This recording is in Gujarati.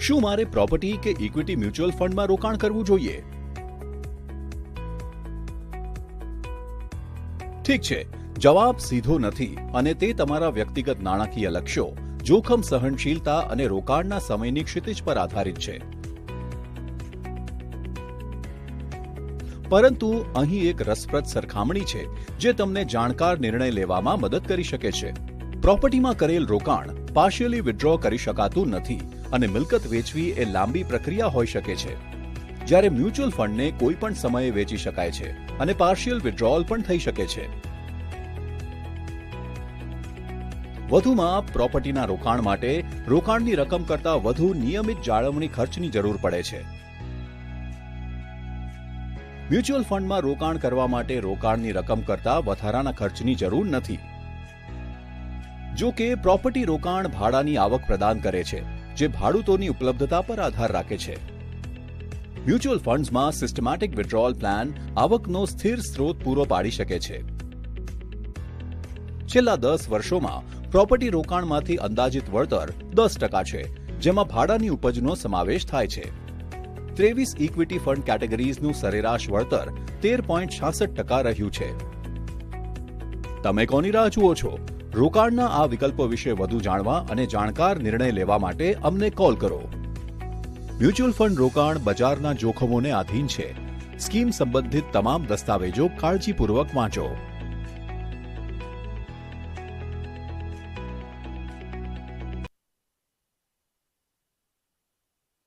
શું મારે પ્રોપર્ટી કે ઇક્વિટી મ્યુચ્યુઅલ ફંડમાં રોકાણ કરવું જોઈએ? ઠીક છે, જવાબ સીધો નથી અને તે તમારા વ્યક્તિગત નાણાકીય લક્ષ્યો, જોખમ સહનશીલતા અને રોકાણના સમયની ક્ષિતિજ પર આધારિત છે. પરંતુ અહીં એક રસપ્રદ સરખામણી છે, જે તમને જાણકાર નિર્ણય લેવામાં મદદ કરી શકે છે. પ્રોપર્ટીમાં કરેલ રોકાણ, પાર્શિયલી વિથડ્રો કરી શકાતું નથી. અને મિલકત વેચવી એ લાંબી પ્રક્રિયા હોઈ શકે છે. જ્યારે મ્યુચ્યુઅલ ફંડને કોઈ પણ સમયે વેચી શકાય છે અને પાર્શિયલ વિથડ્રોઅલ પણ થઈ શકે છે. વધુમાં પ્રોપર્ટીના રોકાણ માટે રોકાણની રકમ કરતાં વધુ નિયમિત જાળવણી ખર્ચની જરૂર પડે છે. મ્યુચ્યુઅલ ફંડમાં રોકાણ કરવા માટે રોકાણની રકમ કરતાં વધારાના ખર્ચની જરૂર નથી. જો કે પ્રોપર્ટી રોકાણ ભાડાની આવક પ્રદાન કરે છે. જે ભાડૂતોની ઉપલબ્ધતા પર આધાર રાખે છે. મ્યુચ્યુઅલ ફંડ્સમાં સિસ્ટમેટિક વિથડ્રોઅલ પ્લાન આવકનો સ્થિર સ્ત્રોત પૂરો પાડી શકે છે. છેલ્લા દસ વર્ષોમાં પ્રોપર્ટી રોકાણમાંથી અંદાજિત વળતર દસ ટકા છે, જેમાં ભાડાની ઉપજનો સમાવેશ થાય છે. ત્રેવીસ ઇક્વિટી ફંડ કેટેગરીઝનું સરેરાશ વળતર તેર પોઈન્ટ છાસઠ ટકા રહ્યું છે. તમે કોની રાહ જુઓ છો? રોકાણના આ વિકલ્પો વિશે વધુ જાણવા અને જાણકાર નિર્ણય લેવા માટે અમને કોલ કરો. મ્યુચ્યુઅલ ફંડ રોકાણ બજારના જોખમોને આધીન છે. સ્કીમ સંબંધિત તમામ દસ્તાવેજો કાળજીપૂર્વક વાંચો.